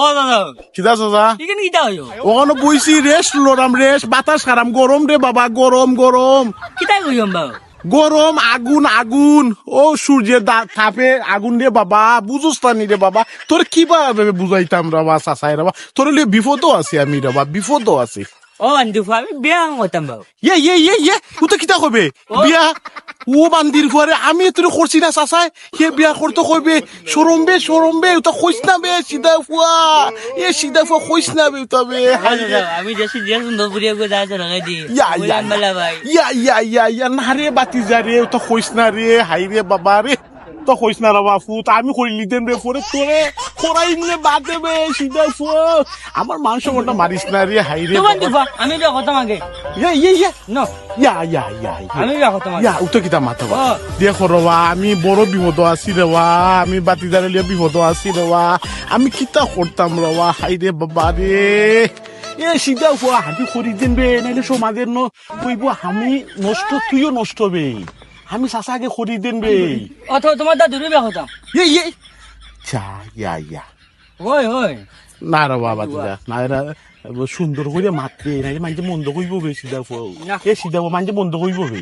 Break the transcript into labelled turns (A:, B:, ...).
A: ও দাদা।
B: কিতা চাচা
A: এখানে কিটা হইও
B: ওখানে বইছি রেস্ট লরাম রেস্ট বাতাস খারাম গরম রে বাবা গরম গরম।
A: কিটা কইম বাবু?
B: গরম আগুন আগুন। ও সূর্যের তাপে আগুন রে বাবা বুঝোস নি রে বাবা। তোর কিবা ভাবে বুঝাইতাম রাবা চাচাই রবা তোর লিয়ে বিপদও আছে আমি রবা বিপদও আছে।
A: ও বান্ধু আমি বিয়া করতাম বাবু।
B: ইয়ে ইয়ে ইয়ে ইয়ে ও তো কিতা কবে? বিয়া? ও বান্দির ঘরে আমি তোর করছি না চাচাই। সে বিয়া করতে কইবে সরম বে সরম বে ওটা কইস না বে সিধা ফুয়া। এ সিধা ফুয়া কইস না বে
A: দাদা আমি দেশে সুন্দর গো দি।
B: ইয়া ইয়া ইয়া ইয়া ইয়া ইয়া না রে বাতি যা রে ওটা কইস না রে হাই রে বাবা রে। তো কইস না রে বাপু তা আমি কইলি দেন রে পরে তোরে করাই নিয়ে বাদ দেবে সিধা ফুয়া আমার মাংস মোটা মারিস না রে হাই রে
A: আমি বিয়া করতাম আগে
B: ইয়া ইয়া ইয়া।
A: ন।
B: ইয়া ইয়া ইয়া
A: আমি বিয়া করতাম আগে
B: ইয়া উতো কিতা মাথা বা। দেখো রবা আমি বড় বিপদ আছি রেবা আমি বাতি দাঁড়িয়ে বিপদ আছি রেবা আমি কিতা করতাম রবা হাই রে বাবা রে। এ সিধা হুয়া হাতি করি দিন বে নাইলে সমাজের ন কইব আমি নষ্ট তুইও নষ্ট বে। আমি শাসা আগে খরি দিন বে।
A: অথ তোমার করতাম
B: ইয়ে ইয়ে চা ইয়া ইয়া।
A: ওই ওই।
B: না রে বাবা দিদা। না এরা সুন্দর করে মাত্রে নাইলে মানে মন্দ কইবো বে সিধা
A: ফল।
B: এ সিধা মানুষ মন্দ কইবো বে।